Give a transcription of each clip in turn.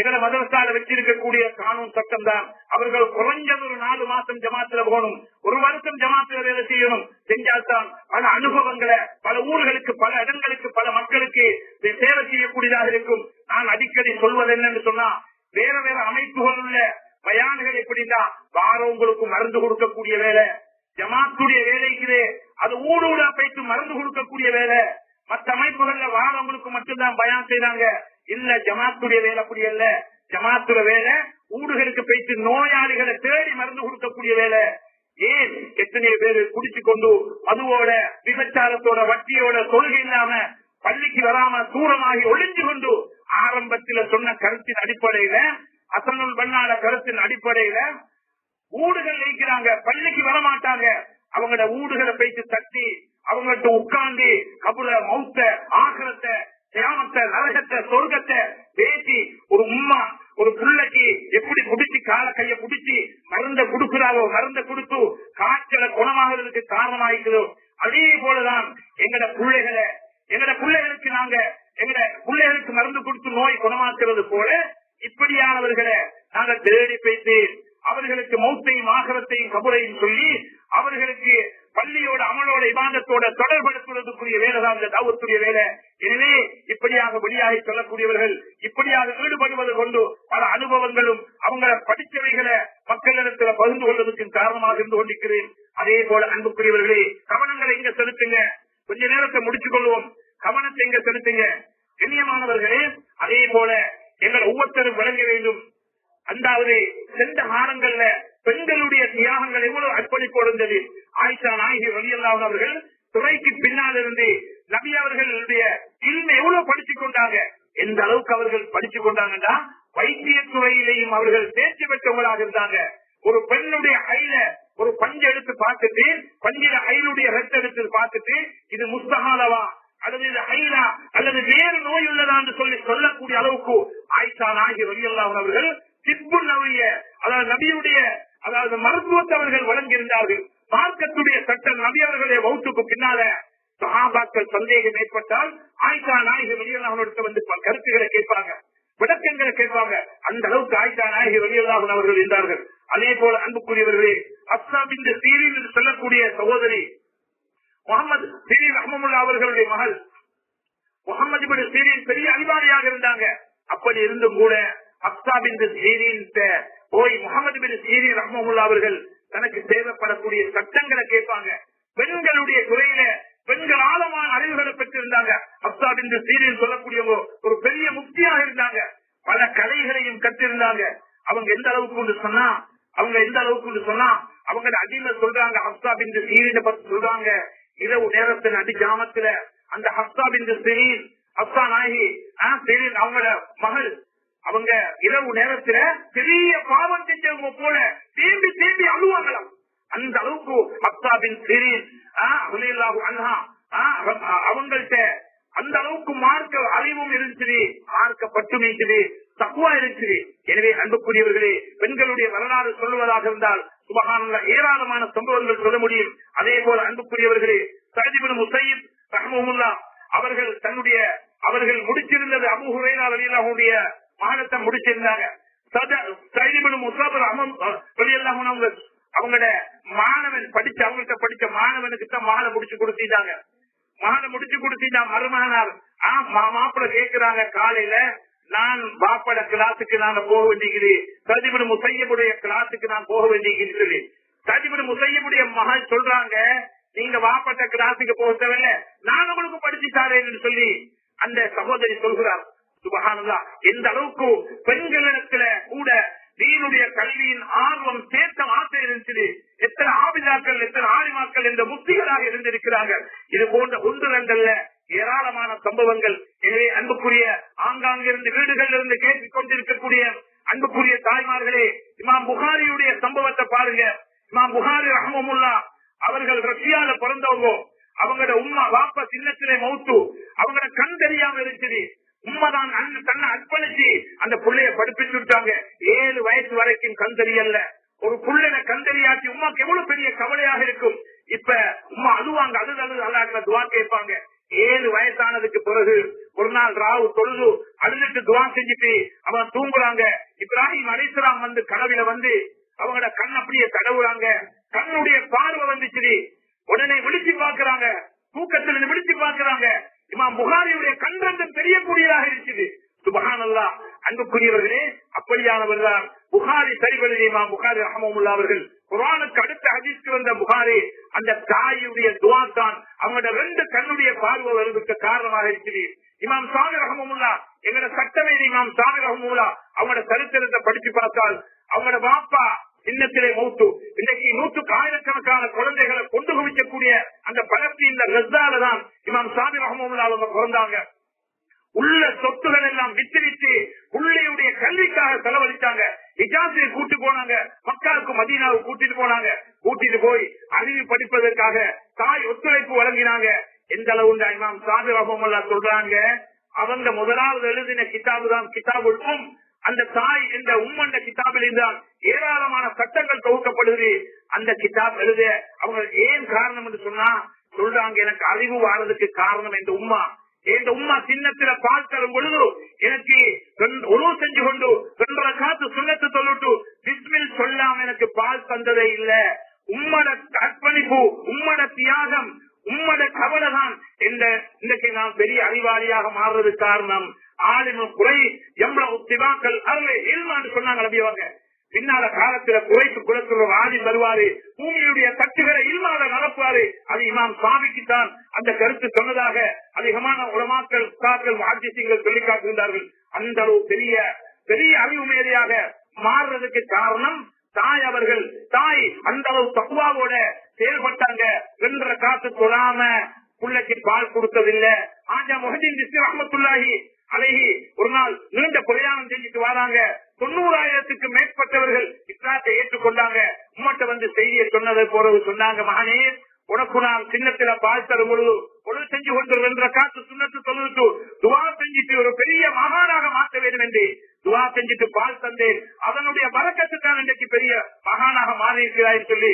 எங்களை மதரசால வச்சிருக்கக்கூடிய கானூன் சட்டம் தான் அவர்கள் குறைஞ்சது ஒரு நாலு மாசம் ஜமாத்துல போகணும். ஒரு வருஷம் ஜமாத்துல வேலை செய்யணும். செஞ்சால்தான் பல அனுபவங்களை பல ஊர்களுக்கு பல இடங்களுக்கு பல மக்களுக்கு சேவை செய்யக்கூடியதாக இருக்கும். நான் அடிக்கடி சொல்வது என்னன்னு சொன்னா வேற வேற அமைப்புகள் உள்ள பயான்கள் எப்படின்னா வாரவங்களுக்கு மருந்து கொடுக்கக்கூடிய வேலை ஜமாத்துடைய வேலைக்கு அது ஊடு போயிட்டு மருந்து கொடுக்கக்கூடிய வேலை. மற்ற அமைப்புகள்ல வாரவங்களுக்கு மட்டும்தான் பயான் செய்தாங்க இல்ல ஜமாத்துடைய வேலை அப்படி அல்ல. ஜமாத்துல வேலை ஊடுகளுக்கு போயிட்டு நோயாளிகளை தேடி மருந்து கொடுக்கக்கூடிய வேலை. ஏன்? எத்தனை பேர் குடிச்சு கொண்டு அதுவோட விபச்சாரத்தோட வட்டியோட கொள்கை இல்லாம பள்ளிக்கு வராம தூரமாகி ஒளிஞ்சு கொண்டு ஆரம்பத்துல சொன்ன கருத்தின் அடிப்படையில அசனுல் பண்ணாத கருத்தின் அடிப்படையில ஊடுகள் வைக்கிறாங்க பள்ளிக்கு வர மாட்டாங்க அவங்களோட ஊடுகளை போயிட்டு தட்டி அவங்கள்ட்ட உட்கார்ந்து கபுல மௌத்த ஆக்கிரத்தை சொர்க்கத்தை பேசி ஒரு உம்மா ஒரு புள்ளைக்கு எப்படி குடிச்சு கால கைய குடிச்சு மருந்த கொடுக்கிறாரோ மருந்த கொடுத்து காய்ச்சலை குணமாகிறதுக்கு காரணமாயிருக்கிறோ அதே போலதான் எங்கட பிள்ளைகளை எங்கட பிள்ளைகளுக்கு நாங்க எங்கட பிள்ளைகளுக்கு மருந்து கொடுத்து நோய் குணமாக்குறது போல இப்படியானவர்களை நாங்க தேடி பேசி அவர்களுக்கு மௌத்தையும் ஆகரத்தையும் கபுரையும் சொல்லி அவர்களுக்கு பள்ளியோட அமலோட இபாதத்தோட தொடர்படுத்துவதற்குரிய வேலைதான் இந்த தாவத்துடைய வேலை. எனவே இப்படியாக வெளியாகி சொல்லக்கூடியவர்கள் இப்படியாக ஈடுபடுவது கொண்டு பல அனுபவங்களும் அவங்க படித்தவைகளை மக்களிடத்துல பகிர்ந்து கொள்வதற்கு காரணமாக இருந்து கொண்டிருக்கிறேன். அதே போல அன்புக்குரியவர்களே கவனங்களை இங்க செலுத்துங்க. கொஞ்ச நேரத்தை முடிச்சுக் கொள்வோம் கவனத்தை இங்க செலுத்துங்க. கண்ணியமானவர்களே அதே போல எங்கள் ஒவ்வொருத்தரும் விளங்க வேண்டும். அந்தாவது சென்ற காலங்கள்ல பெண்களுடைய தியாகங்கள் எவ்வளவு அர்ப்பணிப்பு இருந்தது ஆயிஷா நாயகி வழியல்லாதவர்கள் அவர்கள் துறைக்கு பின்னால் இருந்து நபி அவர்களுடைய இல்மை எவ்வளவு படிச்சு கொண்டாங்க? எந்த அளவுக்கு அவர்கள் படிச்சு கொண்டாங்கன்னா வைத்திய துறையிலேயும் அவர்கள் தேர்ச்சி பெற்றவங்களாக இருந்தாங்க. ஒரு பெண்ணுடைய ஐல ஒரு பஞ்சு எடுத்து பார்த்துட்டு பஞ்சில ஐலுடைய ரத்த எடுத்து பார்த்துட்டு இது முஸ்தகாலவா அல்லது இது ஐலா அல்லது வேறு நோய் உள்ளதா என்று சொல்லி சொல்லக்கூடிய அளவுக்கு ஆயிஷா நாயகி வழியல்லாமல் அவர்கள் சிப்பு நவிய அதாவது நபியுடைய அதாவது மருத்துவத்தை அவர்கள் வழங்கியிருந்தார்கள். மார்க்கத்துடைய சட்டம் நபி அவர்களுடைய வகுப்புக்கு பின்னால சகாபாக்கள் சந்தேகம் ஏற்பட்டால் ஆயிஷா நாயகி வெளியல்லாஹிட்ட வந்து கருத்துக்களை கேட்பாங்க. விளக்கங்களை கேட்பாங்க. அந்த அளவுக்கு ஆயிஷா நாயகி வெளியல்லாமன் அவர்கள் இருந்தார்கள். அதே போல அன்புக்குரியவர்களே அஸ்ஸாபின் சீரின் என்று சொல்லக்கூடிய சகோதரி முகமது சீரின் ரஹமுல்லா அவர்களுடைய மகள் முகமது பின் சீரின் பெரிய அதிகாரியாக இருந்தாங்க. அப்படி இருந்தும் கூட அப்சாபின் சீரின் போய் முகமது பின் சீரின் ரஹமுல்லா அவர்கள் தனக்கு தேவைப்படக்கூடிய சட்டங்களை கேட்பாங்க. பெண்களுடைய துறையில பெண்கள் ஆழமான அறிவுகளை பெற்றிருந்தாங்க. அப்சாபின் சீரியல் சொல்லக்கூடியவங்க ஒரு பெரிய முக்தியாக இருந்தாங்க. பல கலைகளையும் கற்றிருந்தாங்க. அவங்க எந்த அளவுக்கு சொன்னா அவங்க எந்த அளவுக்கு சொன்னா அவங்க அடிமை சொல்றாங்க ஹப்சாபின் சீரினை பத்தி சொல்றாங்க. இரவு நேரத்தின் அடி கிராமத்துல அந்த ஹப்சாபின் சீரியல் ஹப்சா நாயகி சீரின் அவங்களோட மகள். அவங்க இரவு நேரத்துல பெரிய பாவம் செஞ்சவங்க போல தேம்பி தேம்பி அழுவாங்களாம். அந்த அளவுக்கு அப்தாபின் சீரின் அவங்கள்ட்ட அந்த அளவுக்கு மார்க்க அறிவும் இருந்துச்சு மார்க்க பட்டுமை இருக்குது தக்குவா இருந்துச்சு. எனவே அன்புக்குரியவர்களே பெண்களுடைய வரலாறு சொல்வதாக இருந்தால் சுபகான ஏராளமான சம்பவங்கள் சொல்ல முடியும். அதே போல அன்புக்குரியவர்களே சஜிபின் முசையீப் ரஹமுல்லா அவர்கள் தன்னுடைய அவர்கள் முடிச்சிருந்தது அபு ஹுரைனா மானத்தை முடிச்சிருந்தாங்க. அவங்களோட மாணவன் படிச்சு அவங்கள்ட்ட படிச்ச மாணவனுக்கு தான் மாலை முடிச்சு கொடுத்திட்டாங்க. மாலை முடிச்சு கொடுத்திட்டா மறுமகனார் மாப்பிள்ள கேக்குறாங்க காலையில நான் பாப்பட கிளாஸுக்கு நான் போக வேண்டியது. சதிபடு முசையமுடைய கிளாஸுக்கு நான் போக வேண்டியது. சொல்லி சதிபடு முசையமுடைய மகள் சொல்றாங்க நீங்க வாப்பட்ட கிளாஸுக்கு போக தேவையில்ல. நான் உங்களுக்கு படிச்சு தாரேன்னு சொல்லி அந்த சகோதரி சொல்கிறார். சுபகானந்தா எந்த அளவுக்கு பெண்களிடத்துல கூட தீனுடைய கல்வியின் ஆர்வம் தேட்டம் ஆசை இருந்துச்சு. எத்தனை ஆபிதாக்கள் எத்தனை ஆரிமாக்கள் என்ற முக்திகளாக இருந்திருக்கிறார்கள் இது போன்ற ஒன்று ஏராளமான சம்பவங்கள். எனவே அன்புக்குரிய ஆங்காங்கிருந்து வீடுகளில் இருந்து கேட்டுக் கொண்டிருக்கக்கூடிய அன்புக்குரிய தாய்மார்களே இமாம் புகாரியுடைய சம்பவத்தை பாருங்க. இமாம் புகாரி ரஹமுல்லா அவர்கள் ரஷ்யால பிறந்தவங்க. அவங்களோட உமா வாப்ப சின்னத்திலே மௌத்து. அவங்களோட கண் தெரியாம இருந்துச்சு. உண்மைதான். அண்ணன் தன்னை அர்ப்பணிச்சு அந்த பிள்ளைய படிப்பிச்சு விட்டாங்க. ஏழு வயசு வரைக்கும் கந்தறி அல்ல. ஒரு புள்ளன கண் உமாக்கு எவ்வளவு பெரிய கவலையாக இருக்கும். இப்ப உமா அழுவாங்க அழுது அழுது அல்லாஹ்ல துவா கேட்பாங்க. ஏழு வயசானதுக்கு பிறகு ஒரு நாள் ராவு தொழுது அழுதுட்டு துவா செஞ்சுட்டு அவன் தூங்குறாங்க. இப்ராஹிம் அலிஸ்லாம் வந்து கனவில வந்து அவங்களோட கண் அப்படியே தடவுறாங்க. கண்ணுடைய பார்வை வந்துச்சு உடனே விழிச்சு பாக்குறாங்க தூக்கத்துல இருந்து விழிச்சு பாக்குறாங்க இமாம் புகாரியுடைய கண்டந்தம் தெரியக்கூடியதாக இருக்குது. சுபகானல்லா அன்புக்குரியவர்களே அப்படியானவர் தான் புகாரி சரிபடுதி இமாம் புகாரி ரஹமுல்லா அவர்கள். குரானுக்கு அடுத்த ஹதீஸ்க்கு வந்த புகாரி அந்த தாயுடைய துவா தான் அவங்களோட ரெண்டு கண்ணுடைய பார்வை வருவதற்கு காரணமாக இருக்குது. இமாம் சாமி ரஹமுல்லா எங்களோட சட்டமேதி இமாம் சாமி ரஹமுல்லா அவங்களோட சரித்திரத்தை படிச்சு பார்த்தால் அவங்களோட பாப்பா சின்னத்திலே மூத்து இன்னைக்கு நூற்றுக்கு ஆயிரக்கணக்கான குழந்தைகளை கொண்டு குவிக்கக்கூடிய அந்த பழத்தின் இந்த கஸ்தால தான் இமாம் சாமி ரஹமுல்லா அவங்க பிறந்தாங்க. உள்ள சொத்துகள் எல்லாம் வித்திரித்து பிள்ளையுடைய கல்விக்காக செலவழித்தாங்க இஜாசியை கூட்டு போனாங்க. மக்களுக்கு மதீனாவை கூட்டிட்டு போனாங்க. கூட்டிட்டு போய் அறிவு படிப்பதற்காக தாய் ஒத்துழைப்பு வழங்கினாங்க. எந்த அளவு இமாம் சாமி ரஹமுல்லா சொல்றாங்க? அவங்க முதலாவது எழுதின கிதாபு தான் கிதாபுக்கும் அந்த தாய் என்ற உம்மண்ட கிதாபில் இருந்தால் ஏராளமான சட்டங்கள் தொகுக்கப்படுது. அந்த கிதாப் எழுத அவங்க ஏன் காரணம் என்று சொன்னா சொல்றாங்க எனக்கு அறிவு வாழ்றதுக்கு காரணம் என்ற உமா என் உமா சின்னத்துல பால் தரும் பொழுது எனக்கு உணவு செஞ்சு கொண்டு ரெண்டரை காத்து சுண்ணத்து தொல்லுட்டு பிஸ்மில் சொல்லாம எனக்கு பால் தந்ததே இல்ல. உம்மட அர்ப்பணிப்பு உம்மட தியாகம் உம்மட கவலை தான் இந்த இன்றைக்கு நான் பெரிய அறிவாளியாக மாறுறது காரணம். ஆளுமை குறை எவ்வளவு திவாக்கள் அருளை இல்மான்னு சொன்னாங்க நபியவங்க. பின்னால காலத்துல குறைத்து குலத்துல வாதி வருவாரு பூமியுடைய தட்டுகளை இல்லாத நடப்பாரு அது இமாம் சுவாமிக்கு தான் அந்த கருத்து சொன்னதாக அதிகமான உலமாக்கள் காக்கள் ஆட்சியங்கள் சொல்லி காட்டுகின்றார்கள் அந்த அளவு பெரிய பெரிய அறிவு மேதையாக மாறுறதுக்கு காரணம் தாய் அவர்கள். தாய் அந்த அளவு தக்குவாவோட செயல்பட்டாங்க வென்ற காத்து தொழாம பிள்ளைக்கு பால் கொடுத்ததில்லை. ஆஜா முகதீன் ரஹமத்துல்லாஹி அழகி ஒரு நாள் நீண்ட பிரயாணம் செஞ்சுட்டு வராங்க. தொண்ணூறாயிரத்துக்கு மேற்பட்டவர்கள் இஸ்லாத்தை ஏற்றுக்கொண்டாங்க. உம்மட்ட வந்து செய்தியை சொன்னதை போறது சொன்னாங்க மகனே. உனக்கு நான் சின்னத்துல பால் தரும் பொழுது பொழுது செஞ்சு கொண்டு காத்து சுண்ணத்து தொழுவிட்டு துவா செஞ்சுட்டு ஒரு பெரிய மகானாக மாற்ற வேண்டும் என்று துவா செஞ்சுட்டு பால் தந்தேன். அதனுடைய வரக்கத்துக்கான இன்றைக்கு பெரிய மகானாக மாறி இருக்கிறாய் சொல்லி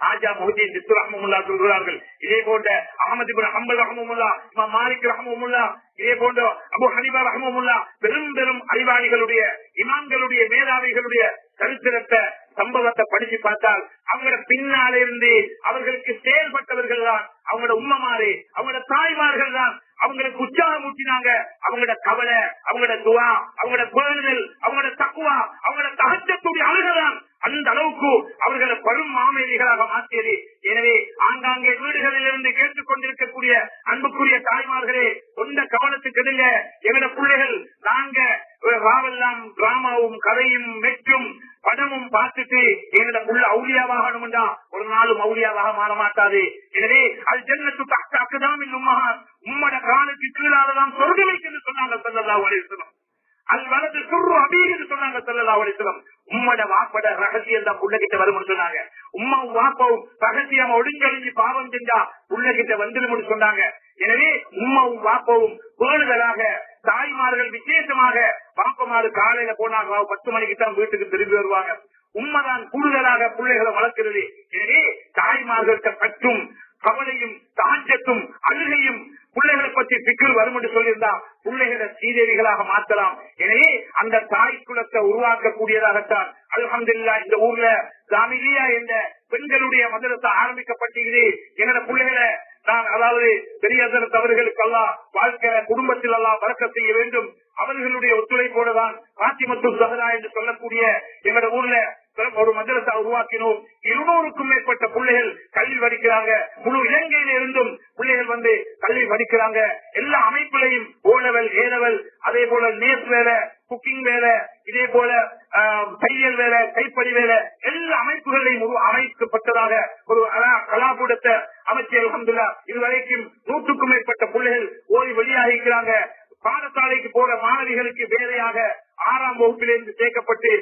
ஆஜா முகத்தின் சித்து ரஹமுல்லா சொல்கிறார்கள். இதே போன்ற அகமது அம்பல் ஹம்பல் ரஹமுல்லா மாலிக் ரஹமுல்லா இதே போன்ற அபு ஹனிபா ரஹமுல்லா பெரும் பெரும் அறிவாளிகளுடைய இமாம்களுடைய மேதாவிகளுடைய சரித்திரத்தை சம்பவத்தை படிச்சு பார்த்தால் அவங்களோட பின்னால இருந்து அவர்களுக்கு செயல்பட்டவர்கள் தான் அவங்களோட உம்மமாறு அவங்களோட தாய்மார்கள் தான் அவங்களுக்கு உற்சாகம் ஊட்டினாங்க அவங்களோட கவலை அவங்களோட துவா அவங்களோட குழந்தைகள் அவங்களோட தக்குவா அவங்களோட தகச்சத்துடைய அழுகலாம் அந்த அளவுக்கு அவர்களை பரும் மாமேதிகளாக மாற்றியது எனவே ஆங்காங்கே வீடுகளில் இருந்து கேட்டுக் கொண்டிருக்கக்கூடிய அன்புக்குரிய தாய்மார்களே சொந்த கவனத்துக்கு எடுங்க எங்களோட பிள்ளைகள் நாங்க எல்லாம் டிராமாவும் கதையும் மெச்சும் படமும் பார்த்துட்டு எங்களோட உள்ள அவுளியாவாகணும்டா. ஒரு நாளும் அவுளியாவாக மாற மாட்டாது எனவே அது ஜன்னத்து அக்குதான் உம்மகா உம்மட காலுக்கு கீழாதான் சொர்க்கம் வைக்கிறது சொன்னாங்க சொல்லலா ஒளிசனம் அது வலது சுரு அப்படின்னு சொன்னாங்க சொல்லலா ஒளிசனம் உம்மட வாப்பட ரகசியம் தான் புள்ளகிட்ட வரும்னு சொன்னாங்க. உம்மாவும் வாப்பவும் ரகசியம் ஒடுங்கழிஞ்சு பாவம் செஞ்சா புள்ளகிட்ட வந்துடும் சொன்னாங்க. எனவே உம்மாவும் வாப்பவும் வேணுதலாக தாய்மார்கள் விசேஷமாக பாப்பமாறு காலையில போனாங்க. பத்து மணிக்கு தான் வீட்டுக்கு திரும்பி வருவாங்க. உண்மைதான் கூடுதலாக பிள்ளைகளை வளர்க்கிறது. எனவே தாய்மார்கள்ட்ட பற்றும் கவலையும் தாஞ்சத்தும் அழுகையும் பிள்ளைகளை பற்றி சிக்கல் வரும் என்று சொல்லியிருந்தா பிள்ளைகளை சீதேவிகளாக மாற்றலாம் எனவே அந்த தாய் குலத்தை உருவாக்கக்கூடியதாகத்தான். அலமதுல்லா இந்த ஊர்ல ஜாமிலியா என்ற பெண்களுடைய மதுரத்தை ஆரம்பிக்கப்பட்டிருக்கிறது என்னோட பிள்ளைகளை நான் அதாவது பெரியதற்கு அவர்களுக்கெல்லாம் வாழ்க்கை குடும்பத்தில் எல்லாம் வழக்க செய்ய வேண்டும். அவர்களுடைய போலதான் பாத்திமத்து சகதா என்று சொல்லக்கூடிய எங்களோட ஊர்ல ஒரு மதரசா உருவாக்கினோம். இருநூறுக்கும் மேற்பட்ட பிள்ளைகள் கல்வி படிக்கிறாங்க. முழு இலங்கையில இருந்தும் பிள்ளைகள் வந்து கல்வி படிக்கிறாங்க. எல்லா அமைப்புலையும் O level A level A level அதே போல நேஸ் வேலை குக்கிங் வேலை இதே போல தையல் வேலை கைப்படி வேலை எல்லா அமைப்புகளையும் அமைக்கப்பட்டதாக ஒரு கலா- கலாபூடத்தை அமைச்சர் அலமதுல்லா இதுவரைக்கும் நூற்றுக்கும் மேற்பட்ட பிள்ளைகள் ஓடி வெளியாக இருக்கிறாங்க பாடசாலைக்கு போற மாணவிகளுக்கு வேலையாக ஆறாம் வகுப்பிலிருந்து சேர்க்கப்பட்டு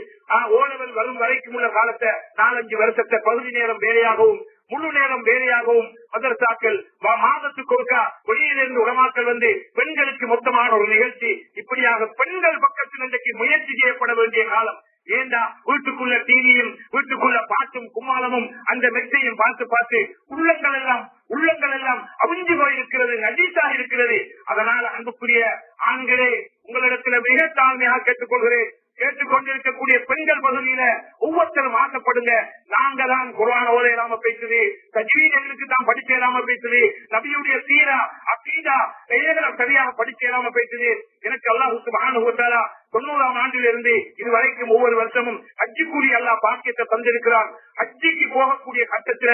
ஓலவல் வரும் வரைக்கும் உள்ள காலத்தை நாலஞ்சு வருஷத்தை பகுதி நேரம் வேலையாகவும் முழு நேரம் வேலையாகவும் மதரசாக்கள் மாதத்துக்கு ஒருக்கா வெளியிலிருந்து உடமாக்கள் வந்து பெண்களுக்கு மொத்தமான ஒரு நிகழ்ச்சி. இப்படியாக பெண்கள் பக்கத்தில் இன்றைக்கு முயற்சி செய்யப்பட வேண்டிய காலம். ஏண்டா வீட்டுக்குள்ள டிவியும் வீட்டுக்குள்ள பாட்டும் கும்மாளமும் அந்த மெத்தையும் பார்த்து பார்த்து உள்ளங்கள் எல்லாம் உள்ளங்கள் எல்லாம் அவிஞ்சு போயிருக்கிறது நஜீசாக இருக்கிறது. அதனால் அன்புக்குரிய ஆண்களே உங்களிடத்துல மிக தாழ்மையாக கேட்டுக்கொள்கிறேன். கேட்டுக்கொண்டிருக்கக்கூடிய பெண்கள் பகுதியில ஒவ்வொருத்தரும் ஆசைப்படுங்க. நாங்க தான் குரான ஓத இல்லாம பேசுது தஜ்வீத் எங்களுக்கு தான் படிச்சு இல்லாம பேசுது நபியுடைய சீரா அக்கீதா பெயர்களை சரியாக படிச்சு இல்லாம பேசுது. எனக்கு அல்லாஹுக்கு மகானுகத்தாரா தொண்ணூறாம் ஆண்டில் இருந்து இதுவரைக்கும் ஒவ்வொரு வருஷமும் அஜி கூலி அல்லா பாக்கியத்தை தந்திருக்கிறான். அஜிக்கு போகக்கூடிய கட்டத்துல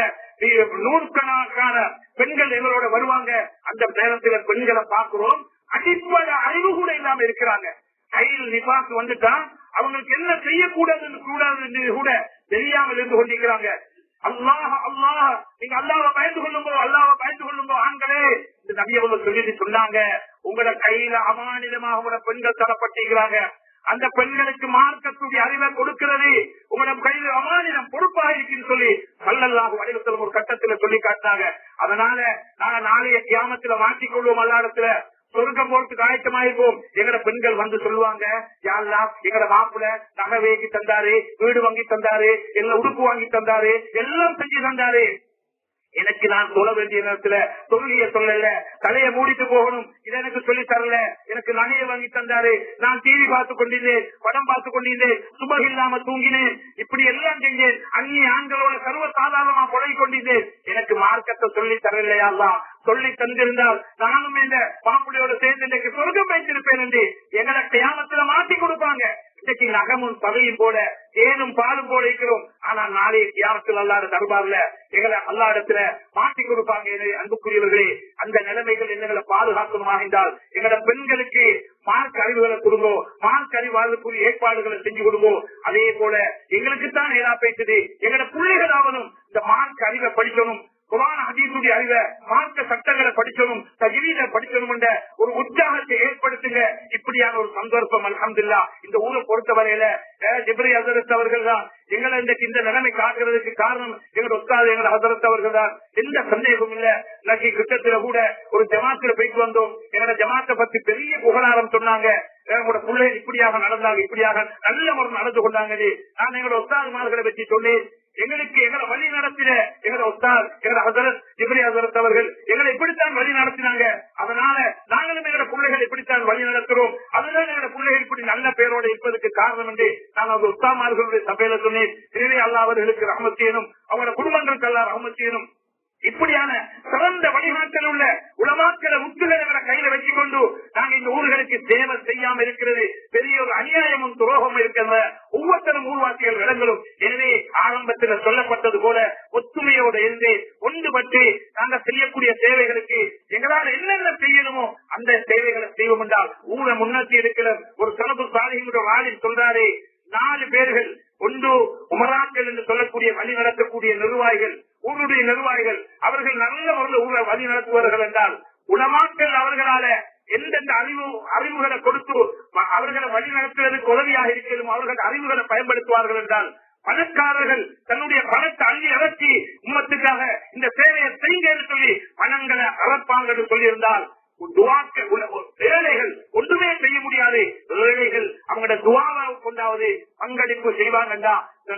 நூறுக்கணக்கான பெண்கள் எங்களோட வருவாங்க. அந்த நேரத்தில் பெண்களை பார்க்கிறோம். அடிப்படை அறிவு கூட இல்லாம இருக்கிறாங்க. கையில் நிபாஸ் வந்துட்டா அவங்களுக்கு என்ன செய்யக்கூடாதுன்னு கூடாதுன்னு கூட தெரியாமல் இருந்து கொண்டிருக்கிறாங்க. அல்லாஹ் அல்லாஹ் நீங்க அல்லாவை பயந்து கொள்ளுங்கோ அல்லாவை பயந்து கொள்ளுங்கோ ஆண்களே இந்த நபியவங்க சொல்லி சொன்னாங்க உங்களோட கையில அமானிதமாக உங்களோட பெண்கள் தரப்பட்டிருக்கிறாங்க. அந்த பெண்களுக்கு மார்க்கத்துடைய அறிவை கொடுக்கிறது உங்களோட கையில் அமானிடம் பொறுப்பாக இருக்குன்னு சொல்லி கல்லல்லாக வடிவத்தில் ஒரு கட்டத்துல சொல்லி காட்டினாங்க. அதனால நாங்க நாளைய கியாமத்துல மாற்றிக்கொள்வோம் அல்லாடத்துல சொர்க்கம் போறதுக்கு ஆயத்தமாயிருப்போம் எங்கட பெண்கள் வந்து சொல்லுவாங்க யாரெல்லாம் எங்கட மாப்பிள்ள நகை வேகி தந்தாரு வீடு வாங்கி தந்தாரு எல்லாம் உடுப்பு வாங்கி தந்தாரு எல்லாம் செஞ்சு தந்தாரு. எனக்கு நான் சொல்ல வேண்டிய நேரத்துல தொழிலிய சொல்லல தலையை மூடிட்டு போகணும். இதை எனக்கு சொல்லி தரல. எனக்கு நகையை வாங்கி தந்தாரு. நான் டிவி பார்த்து கொண்டிருந்தேன். படம் பார்த்து கொண்டிருந்தேன். சுபம் இல்லாம தூங்கினேன். இப்படி எல்லாம் செஞ்சேன். அந்நிய ஆண்களோட சர்வ சாதாரணமா புழகி கொண்டிருந்தேன். எனக்கு மார்க்கத்தை சொல்லி தரலையா சொல்லி தந்திருந்தால் நானும் இந்த மாப்பிள்ளையோட சேர்ந்து இன்றைக்கு சொர்க்கம் வைத்திருப்பேன் என்று எங்களை கியாமத்துல மாட்டி கொடுப்பாங்க. இன்னைக்கு நகமும் பதவியும் போல தேனும் பாலும் போல இருக்கிறோம். ஆனா நாளைய தியாகத்தில் அல்லாத தருபார்ல எங்களை அல்லா இடத்துல மாட்டி கொடுப்பாங்க அன்புக்குரியவர்களே அந்த நிலைமைகள் எங்களை பாதுகாக்கணுமா என்றால் எங்களோட பெண்களுக்கு மார்க் அறிவுகளை கொடுங்கோ மார்க் அறிவாளருக்குரிய ஏற்பாடுகளை செஞ்சு கொடுங்கோ. அதே போல எங்களுக்கு தான் ஏதா பேசுது எங்களோட பிள்ளைகளாவதும் இந்த மார்க் அறிவை படிக்கணும். குரான் ஹதீசுடைய அறிவை மார்க்க சட்டங்களை படிச்சதும் தஜ்வீத படிக்கணும் ஒரு உற்சாகத்தை ஏற்படுத்துங்க. இப்படியான ஒரு சந்தர்ப்பம் அலமதுல்லா இந்த ஊரை பொறுத்தவரையில ஜிப்ரி ஹசரத் அவர்கள் தான். எங்களை இன்றைக்கு இந்த நிலைமை காக்கிறதுக்கு காரணம் எங்களோட ஒத்தாது எங்களோட ஹசரத் அவர்கள் தான். எந்த சந்தேகமும் இல்ல. இன்னைக்கு கிட்டத்துல கூட ஒரு ஜமாத்துல போயிட்டு வந்தோம். எங்களோட ஜமாத்தை பத்தி பெரிய புகழாரம் சொன்னாங்க. எங்களோட பிள்ளைகள் இப்படியாக நடந்தாங்க இப்படியாக நல்ல முறை நடந்து கொண்டாங்க நான் எங்களோட ஒத்தாதுமார்களை பற்றி சொன்னேன். எங்களுக்கு எங்களை வழி நடத்தின எங்களை ஒத்தார் எங்களை ஹசரத் ஜிப்ரி ஹசரத் அவர்கள் எங்களை இப்படித்தான் வழி நடத்தினாங்க. அதனால நாங்களும் எங்களோட பிள்ளைகள் இப்படித்தான் வழி நடத்துறோம். அதுதான் எங்களோட பிள்ளைகள் இப்படி நல்ல பேரோட இருப்பதற்கு காரணம் என்று நான் அந்த உத்தாமார்களுடைய சபையில சொன்னேன். எனவே அல்லா அவர்களுக்கு ரஹமத் அவரோட அவங்களோட குடும்பங்களுக்கு எல்லாம் ரஹமத் இப்படியான சிறந்த வழிகாட்டல் உள்ள உலமாக்களை முத்துகளை கையில வச்சுக்கொண்டு நாங்க இந்த ஊர்களுக்கு சேவை செய்யாம இருக்கிறது பெரிய ஒரு அநியாயமும் துரோகமும் இருக்கிறத ஒவ்வொருத்தரும் ஊர்வாசிகள் விளங்களும் எனவே ஆரம்பத்தில் சொல்லப்பட்டது போல ஒத்துமையோட இருந்து ஒன்றுபட்டு நாங்க செய்யக்கூடிய சேவைகளுக்கு எங்களால் என்னென்ன செய்யணுமோ அந்த சேவைகளை செய்வோம் என்றால் ஊரை முன்னேற்றி இருக்கிற ஒரு சிறப்பு சாதிகின்ற வாழில் சொல்றாரே நாலு பேர்கள் ஒன்று உமராக்கள் என்று சொல்லக்கூடிய வழி நடத்தக்கூடிய நிர்வாகிகள் ஊருடைய நிர்வாகிகள் அவர்கள் நல்ல முறையில் ஊரை வழி நடத்துவார்கள் என்றால் உலமாக்கள் அவர்களால எந்தெந்த அறிவு அறிவுகளை கொடுத்து அவர்களை வழி நடத்துவதற்கு உதவியாக இருக்கிறதும் அவர்கள் அறிவுகளை பயன்படுத்துவார்கள் என்றால் பணக்காரர்கள் தன்னுடைய பணத்தை அள்ளி அகற்றி உம்மத்துக்காக இந்த சேவையை செய்யுங்க சொல்லி பணங்களை அறப்பாங்க என்று சொல்லியிருந்தால் துவாக்க ஏழைகள் ஒன்றுமே செய்ய முடியாது. ஏழைகள் அவங்களோட துவாவை கொண்டாவது பங்களிப்பு செய்வாங்கண்டா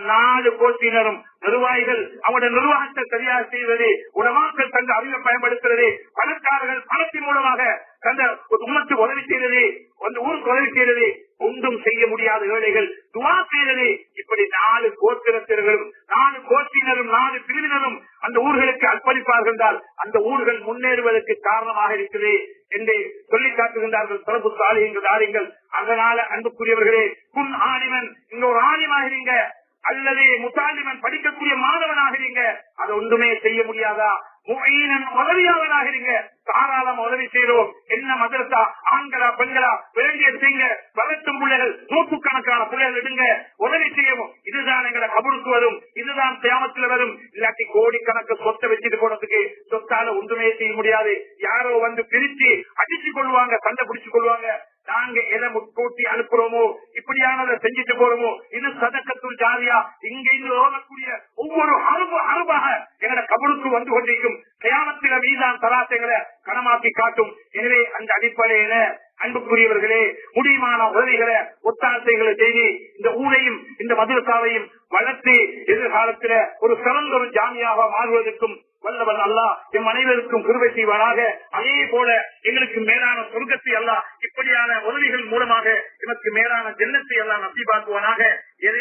நாலு கோட்டினரும் நிர்வாகிகள் அவங்களோட நிர்வாகத்தை சரியாக செய்வது உணவாக்கள் தந்த அறிவை பயன்படுத்துறது பணக்காரர்கள் பணத்தின் மூலமாக தந்த உமத்து உதவி செய்தது அந்த ஊருக்கு உதவி செய்தது ஒன்றும் செய்ய முடியாத ஏழைகள் துவா செய்தது. இப்படி நாலு கோத்திரத்தினர்களும் நாலு கோத்தினரும் நாலு பிரிவினரும் அந்த ஊர்களுக்கு அர்ப்பணிப்பார்கள் என்றால் அந்த ஊர்கள் முன்னேறுவதற்கு காரணமாக இருக்குது என்று சொல்லி காட்டுகின்றார்கள் சிறப்பு சாலியங்கள் தாரியங்கள் அதனால அன்புக்குரியவர்களே குன் ஆணிவன் இன்னொரு ஆணியமாகிறீங்க அல்லது முத்தாலிமன் படிக்கக்கூடிய மாணவனாகிறீங்க அதை ஒன்றுமே செய்ய முடியாதா? உதவியாளராக இருங்க. தாராளம் உதவி செய்யறோம் என்ன மதரசா? ஆண்களா பெண்களா? வேண்டிய செய்யுங்க. வளர்த்தும் பிள்ளைகள் நூற்றுக்கணக்கான பிள்ளைகள் எடுங்க. உதவி செய்யவும். இதுதான் எங்களை கபுளுக்கு வரும். இதுதான் தியாமத்துல வரும். இல்லாட்டி கோடிக்கணக்கு சொத்தை வச்சுட்டு போனதுக்கு சொத்தால ஒன்றுமே செய்ய முடியாது. யாரோ வந்து பிரிச்சு அடிச்சு கொள்வாங்க சண்டை பிடிச்சு கொள்வாங்க. நாங்க எதை முட்கூட்டி அனுப்புறோமோ இப்படியானதை செஞ்சுட்டு போறோமோ இது சதக்கத்துள் ஜாதியா? இங்க இருந்து ஓடக்கூடிய ஒவ்வொரு ஆளும் அருபாக எங்கட கபலுக்கு வந்து கொண்டிருக்கும் கயாமத்தில மீதான் தராசைகளை கனமாக்கி காட்டும். எனவே அந்த அடிப்படையில அன்புக்குரியவர்களே முடியுமான உதவிகளை ஒத்தாசைகளை செய்து இந்த ஊரையும் இந்த மதுரசாவையும் வளர்த்து எதிர்காலத்துல ஒரு சிறந்த ஒரு ஜாமியாக மாறுவதற்கும் வல்லவன் அல்லா எம் அனைவருக்கும் குருவை செய்வனாக. அதே போல எங்களுக்கு மேலான சொர்க்கத்தை அல்ல இப்படியான உதவிகள் மூலமாக எனக்கு மேலான ஜென்னத்தை எல்லாம் நசிபாக்குவானாக.